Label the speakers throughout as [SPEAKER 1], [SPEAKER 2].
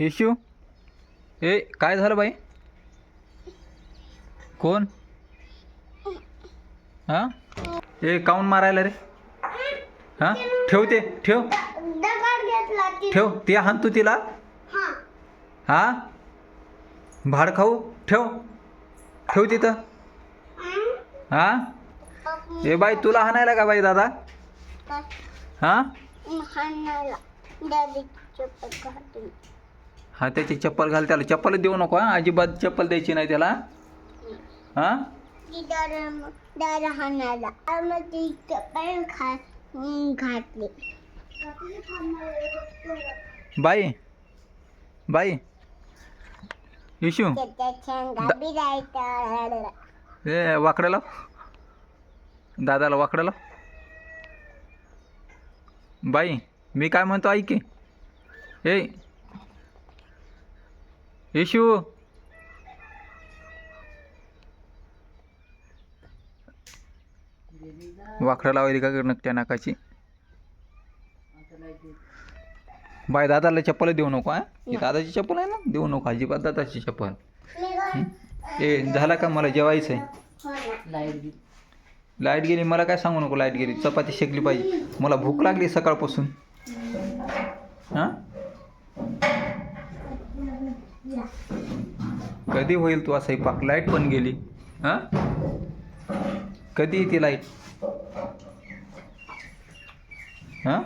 [SPEAKER 1] येशू? ए काय झालं बाई? कोण? हां? ए काऊन मारायला रे? हां? ठेव ते ठेव.
[SPEAKER 2] ती
[SPEAKER 1] ठेव ते हाण तू तिला.
[SPEAKER 2] हा?
[SPEAKER 1] भाड खाऊ ठेव. ठेव तिथं. हा? ए बाई तुला हाणायला का बाई दादा? हा
[SPEAKER 2] हाणाला दादी चप्पल घालून
[SPEAKER 1] हा त्याची चप्पल घाल त्याला चप्पल देऊ नको हा. अजिबात चप्पल द्यायची नाही त्याला. हां? बाई बाई.
[SPEAKER 2] जायचं
[SPEAKER 1] ए वाकडं लाव. दादाला वाकडं लाव. बाई मी काय म्हणतो ऐक की. ए येशू. वाकडा लावायली का नकट्या नाकाची? बाय दादाला चप्पल देऊ नको हा? दादाची चप्पल आहे ना? देऊ नको अजिबात दादाची चप्पल. ए झाला का? मला जेवायचं आहे लाइट गेली मला काय सांगू नको लाइट गेली. चपाती शेकली पाहिजे. मला भूक लागली सकाळपासून. हां? कधी होईल तू असं पाक लाइट पण गेली. हां? कधी येते लाइट हां?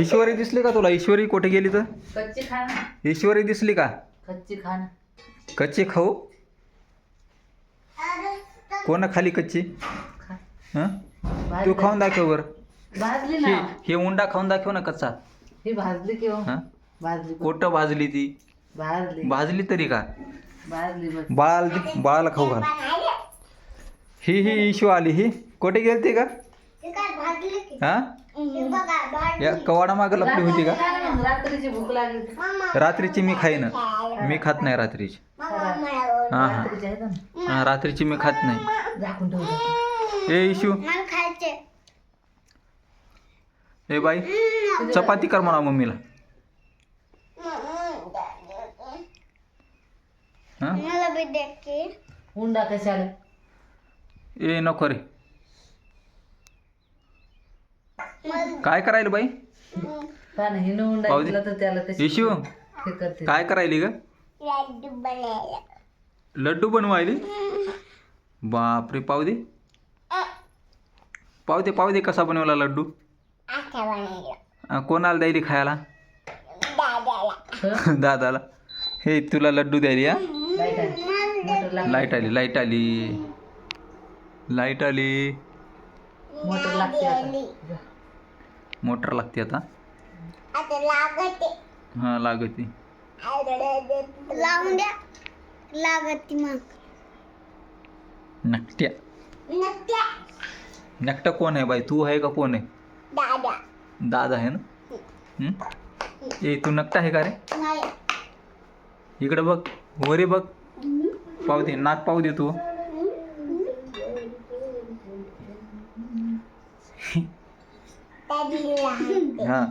[SPEAKER 1] ईश्वरी दिसली का तुला? ईश्वरी कुठे गेली तर?
[SPEAKER 3] कच्ची खा ना
[SPEAKER 1] ईश्वरी दिसली का?
[SPEAKER 3] कच्ची खा ना
[SPEAKER 1] कच्ची खाऊ? कोण खाली कच्ची? हां. तू खाऊन दाखव बर. हे हे उंडा खाऊन दाखव ना कच्चा.
[SPEAKER 3] ही भाजली की हो.
[SPEAKER 1] हां?
[SPEAKER 3] भाजली बघ.
[SPEAKER 1] कोट भाजली ती?
[SPEAKER 3] भाजली.
[SPEAKER 1] भाजली तरी का?
[SPEAKER 3] भाजली बघ
[SPEAKER 1] बाळाला दे बाळाला खाऊ घाल. ही ही इशू आली ही. कुठे गेलती का?
[SPEAKER 2] भाजली की
[SPEAKER 1] हा?
[SPEAKER 2] हे बघा भाजली
[SPEAKER 1] या कवाडा मागं लपली होती का?
[SPEAKER 3] रात्रीची भूक लागली
[SPEAKER 1] रात्रीची मी खाईन. मी खात नाही रात्रीची. हां हां
[SPEAKER 3] रात्रीची आहे ना?
[SPEAKER 1] हां रात्रीची मी खात नाही.
[SPEAKER 3] झाकून झाकून.
[SPEAKER 1] ए इशू. ए बाई चपाती कर म्हणा मम्मीला. हां?
[SPEAKER 3] हुंडा कशाला
[SPEAKER 1] ए नको रे. काय करायला बाई?
[SPEAKER 3] का ना हिनं हुंडा
[SPEAKER 1] पाहू दे.
[SPEAKER 3] घेतला तर त्याला कशी
[SPEAKER 1] इशू
[SPEAKER 3] हे करते.
[SPEAKER 1] काय करायली ग?
[SPEAKER 2] लड्डू
[SPEAKER 1] बनवायली? बापरे पाहू दे. पाहू दे पाहू दे कसा बनवला लड्डू. अं, कोणाला द्यायली खायला?
[SPEAKER 2] दादाला.
[SPEAKER 1] दादाला. हे तुला लड्डू द्यायली हा?
[SPEAKER 3] लाइट आहे मोटर लाग
[SPEAKER 1] लाइट आली लाइट आली. लाइट आली.
[SPEAKER 3] मोटर लागते आता. जा.
[SPEAKER 1] मोटर लागते आता.
[SPEAKER 2] आता लागते.
[SPEAKER 1] हां लागते.
[SPEAKER 2] लावून द्या. लागते मग.
[SPEAKER 1] नकट्या.
[SPEAKER 2] नक्की
[SPEAKER 1] नकटा कोण आहे बाई? तू आहे का कोण आहे?
[SPEAKER 2] दादा
[SPEAKER 1] आहे ना? हं? ए तू नकटा आहे का रे?
[SPEAKER 2] नाही.
[SPEAKER 1] इकडे बघ वरी बघ. पाहू दे नाक पाहू दे तू. हां.